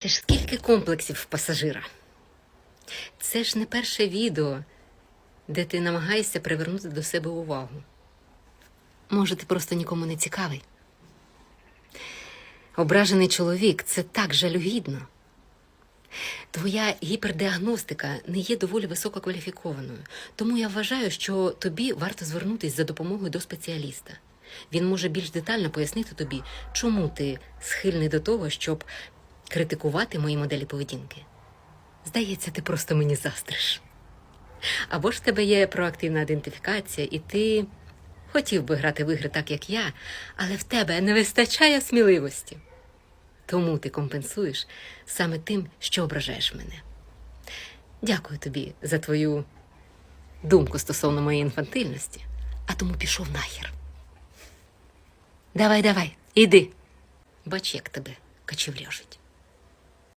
Це ж скільки комплексів в пасажира. Це ж не перше відео, де ти намагаєшся привернути до себе увагу. Може, ти просто нікому не цікавий. Ображений чоловік це так жалюгідно. Твоя гіпердіагностика не є доволі висококваліфікованою, тому я вважаю, що тобі варто звернутися за допомогою до спеціаліста. Він може більш детально пояснити тобі, чому ти схильний до того, щоб критикувати мої моделі поведінки. Здається, ти просто мені застриш. Або ж в тебе є проактивна ідентифікація, і ти хотів би грати в ігри так, як я, але в тебе не вистачає сміливості. Тому ти компенсуєш саме тим, що ображаєш мене. Дякую тобі за твою думку стосовно моєї інфантильності, а тому пішов нахер. Давай, давай, іди. Бач, як тебе качівляжить.